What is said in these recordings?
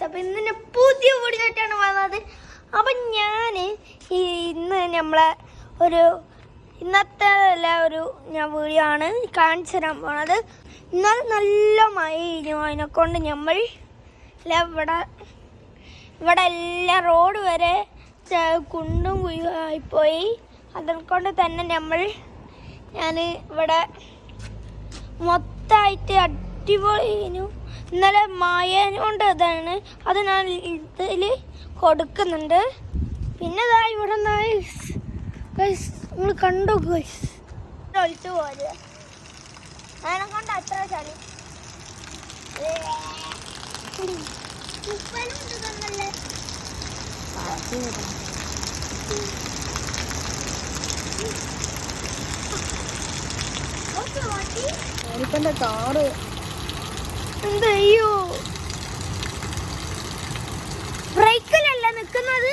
Guys അപ്പൊ ഇന്ന് തന്നെ പുതിയ വീടിനായിട്ടാണ് വന്നത്. അപ്പൊ ഞാൻ ഇന്ന് നമ്മളെ ഒരു ഇന്നത്തെ അല്ല ഒരു ഞാൻ വീഡിയോ ആണ് കാണിച്ചു തരാൻ പോണത്. ഇന്നലെ നല്ല മഴ കഴിഞ്ഞു അതിനെ കൊണ്ട് നമ്മൾ ഇവിടെ ഇവിടെ എല്ലാ റോഡ് വരെ കുണ്ടും കുഴിയായിപ്പോയി കൊണ്ട് തന്നെ നമ്മൾ ഞാൻ ഇവിടെ മൊത്തമായിട്ട് അടിപൊളിനു ഇന്നലെ മായേന കൊണ്ട് ഇതാണ് അത് ഞാൻ ഇതിൽ കൊടുക്കുന്നുണ്ട്. പിന്നെ ഇതാ ഇവിടെ നിങ്ങൾ കണ്ടു ഗൈസ് ഒഴിച്ചു പോരുക. അതിനെ കൊണ്ട് അത്ര ചളി. കാറ് എന്തയ്യോ? ബ്രേക്കിലല്ല നിക്കുന്നത്?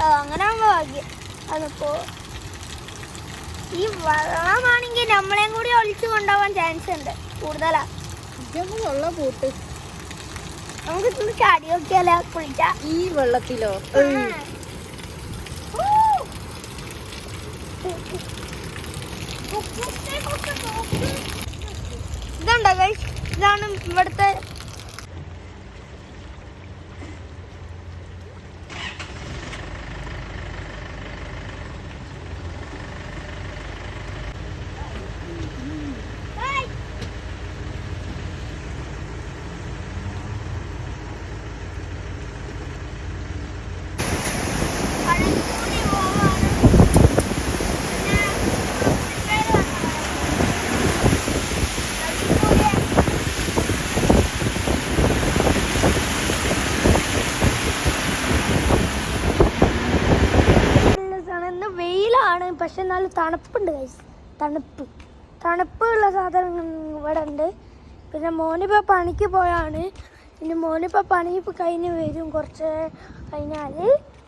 ആ, അങ്ങനെ ഭാഗ്യം. അതിപ്പോ ഈ വെള്ളമാണെങ്കിൽ നമ്മളെയും കൂടി ഒളിച്ചു കൊണ്ടുപോകാൻ ചാൻസ് ഉണ്ട്. കൂടുതലാ. വെള്ള പൂട്ട്. നമുക്ക് ഇന്ന് ചാടി നോക്കിയാലോ കുളിച്ച? ഈ വെള്ളത്തിലോ? ഇതുണ്ടോ ഗൈസ് ഇതാണ് ഇവിടുത്തെ പക്ഷെ എന്നാലും തണുപ്പുണ്ട് കൈസ് തണുപ്പ്. തണുപ്പുള്ള സാധനങ്ങൾ ഇവിടെ ഉണ്ട്. പിന്നെ മോനിപ്പോൾ പണിക്ക് പോയാണ്. പിന്നെ മോനിപ്പോൾ പണി കഴിഞ്ഞ് വരും കുറച്ച് കഴിഞ്ഞാൽ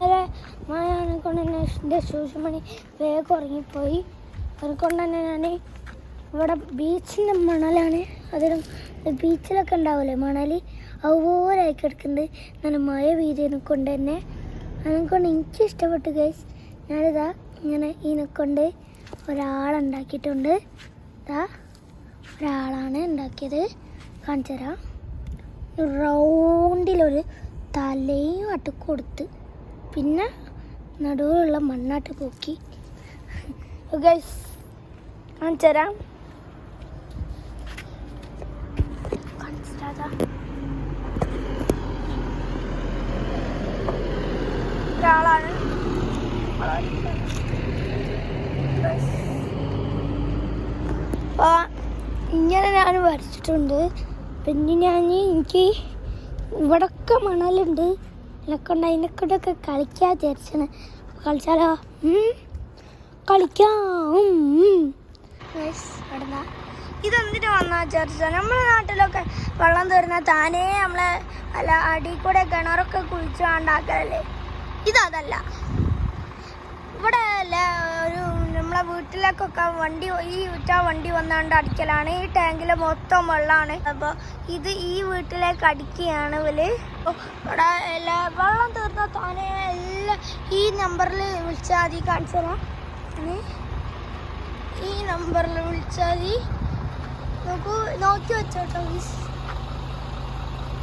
അതെ മോനെ കൊണ്ട് തന്നെ എന്റെ ശൂഷ മണി വേഗം ഉറങ്ങിപ്പോയി. അതുകൊണ്ട് തന്നെ ഞാൻ ഇവിടെ ബീച്ചിന്റെ മണലാണ്. അതിലും ബീച്ചിലൊക്കെ ഉണ്ടാവില്ലേ മണൽ അതുപോലെയായി കിടക്കുന്നുണ്ട് നല്ല മഴ പെയ്തതിനെ കൊണ്ട് തന്നെ അതിനെക്കൊണ്ട് എനിക്ക് ഇഷ്ടപ്പെട്ടു ഗൈസ് ഞാനിതാ ഇങ്ങനെ ഇതിനെക്കൊണ്ട് ഒരാളുണ്ടാക്കിയിട്ടുണ്ട് ഇതാ ഒരാളാണ് ഉണ്ടാക്കിയത്. കാണിച്ചു തരാം. റൗണ്ടിലൊരു തലയും അട്ട് കൊടുത്ത് പിന്നെ നടുവിലുള്ള മണ്ണാട്ട് പൊക്കി. കാണിച്ചു തരാം. കാണിച്ചു തരാം ഒരാളാണ് അപ്പോൾ ഇങ്ങനെ ഞാൻ വരച്ചിട്ടുണ്ട്. പിന്നെ ഞാൻ എനിക്ക് ഇവിടൊക്കെ മണലുണ്ട്. എന്നെക്കൊണ്ട് അതിനെക്കൊണ്ടൊക്കെ കളിക്കാൻ വിചാരിച്ചാണ് കളിച്ചാലോ? കളിക്കാം. ഇതെന്തിനു വന്നാ വിചാരിച്ചാൽ നമ്മളെ നാട്ടിലൊക്കെ വെള്ളം തീർന്ന താനേ നമ്മളെ അല്ല അടി കൂടെ കിണറൊക്കെ കുഴിച്ചു ഉണ്ടാക്കലല്ലേ ഇതല്ല ഇവിടെ ഒരു നമ്മളെ വീട്ടിലേക്കൊക്കെ വണ്ടി ഈ ഉറ്റ വണ്ടി വന്നാണ്ട് അടിക്കലാണ്. ഈ ടാങ്കിൽ മൊത്തം വെള്ളമാണ് അപ്പോൾ ഇത് ഈ വീട്ടിലേക്ക് അടിക്കുകയാണ് ഇവർ ഇവിടെ എല്ലാ വെള്ളം തീർന്ന താനെ? എല്ലാം ഈ നമ്പറിൽ വിളിച്ചാൽ മതി. കാണിച്ചു തരാം. ഈ നമ്പറിൽ വിളിച്ചാൽ മതി. നോക്കൂ നോക്കി വെച്ചോട്ടോ.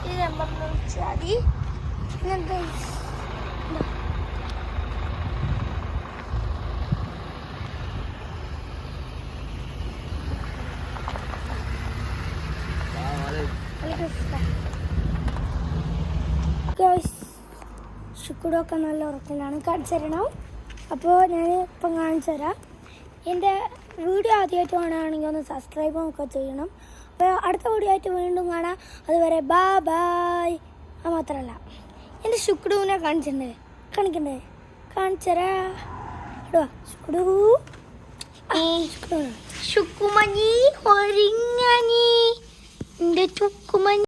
ഈ നമ്പറിൽ വിളിച്ചാൽ മതി. ഇങ്ങനത്തെ ഇതാ. ശുക്കൂടൊക്കെ നല്ല ഉറക്കലാണ് കാണിച്ചു തരണം. അപ്പോൾ ഞാൻ ഇപ്പം കാണിച്ചു തരാം. എന്റെ വീഡിയോ ആദ്യമായിട്ട് കാണുകയാണെങ്കിൽ ഒന്ന് സബ്സ്ക്രൈബ് ഒക്കെ ചെയ്യണം. അപ്പോൾ അടുത്ത വീഡിയോ ആയിട്ട് വീണ്ടും കാണാം. അതുവരെ ബാ ബായ് അത് മാത്രമല്ല എന്റെ ശുക്രുവിനെ കാണിച്ചിട്ടുണ്ട്. കാണിക്കണ്ടേ? കാണിച്ചു തരാം. ഇടുവാ. 근데 조그만